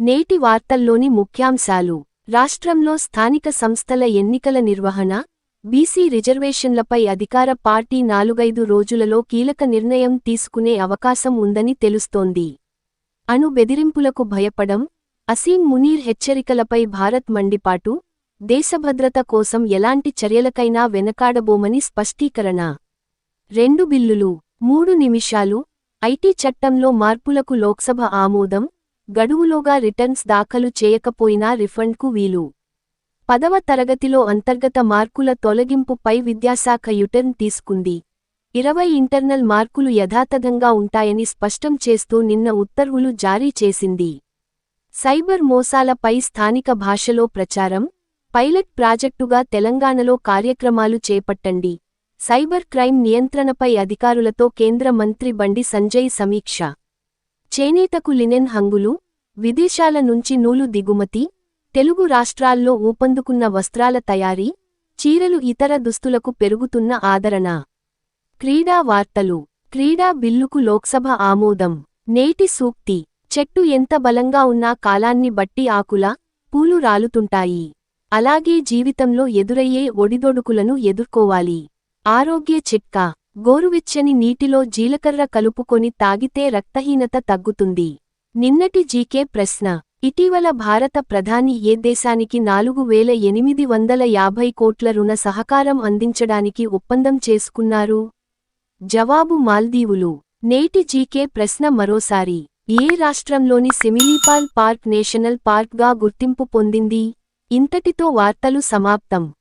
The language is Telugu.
నేటి వార్తల్లోని ముఖ్యాంశాలు. రాష్ట్రంలో స్థానిక సంస్థల ఎన్నికల నిర్వహణ బీసీ రిజర్వేషన్లపై అధికార పార్టీ నాలుగైదు రోజులలో కీలక నిర్ణయం తీసుకునే అవకాశం ఉందని తెలుస్తోంది. అణు బెదిరింపులకు భయపడం అసీం మునీర్ హెచ్చరికలపై భారత్ మండిపాటు దేశభద్రత కోసం ఎలాంటి చర్యలకైనా వెనకాడబోమని స్పష్టీకరణ. రెండు బిల్లులు మూడు నిమిషాలు ఐటీ చట్టంలో మార్పులకు లోక్సభ ఆమోదం గడువులోగా రిటర్న్స్ దాఖలు చేయకపోయినా రిఫండ్కు వీలు. పదవ తరగతిలో అంతర్గత మార్కుల తొలగింపుపై విద్యాశాఖ యుటర్న్ తీసుకుంది. ఇరవై ఇంటర్నల్ మార్కులు యథాతథంగా ఉంటాయని స్పష్టం చేస్తూ నిన్న ఉత్తర్వులు జారీ చేసింది. సైబర్ మోసాలపై స్థానిక భాషలో ప్రచారం పైలట్ ప్రాజెక్టుగా తెలంగాణలో కార్యక్రమాలు చేపట్టండి. సైబర్ క్రైమ్ నియంత్రణపై అధికారులతో కేంద్ర మంత్రి బండి సంజయ్ సమీక్ష. చేనేతకు లినెన్ హంగులు విదేశాల నుంచి నూలు దిగుమతి తెలుగు రాష్ట్రాల్లో ఊపందుకున్న వస్త్రాల తయారీ చీరలు ఇతర దుస్తులకు పెరుగుతున్న ఆదరణ. క్రీడా వార్తలు. క్రీడా బిల్లుకు లోక్సభ ఆమోదం. నేటి సూక్తి. చెట్టు ఎంత బలంగా ఉన్నా కాలాన్ని బట్టి ఆకుల పూలు రాలుతుంటాయి. అలాగే జీవితంలో ఎదురయ్యే ఒడిదొడుకులను ఎదుర్కోవాలి. ఆరోగ్య చిట్కా. గోరువిచ్చని నీటిలో జీలకర్ర కలుపుకొని తాగితే రక్తహీనత తగ్గుతుంది. నిన్నటి జీకే ప్రశ్న. ఇటీవల భారత ప్రధాని ఏ దేశానికి నాలుగు వేల ఎనిమిది వందల యాభై కోట్ల రుణ సహకారం అందించడానికి ఒప్పందం చేసుకున్నారు? జవాబు మాల్దీవులు. నేటి జీకే ప్రశ్న మరోసారి. ఏ రాష్ట్రంలోని సెమిలీపాల్ పార్క్ నేషనల్ పార్క్గా గుర్తింపు పొందింది? ఇంతటితో వార్తలు సమాప్తం.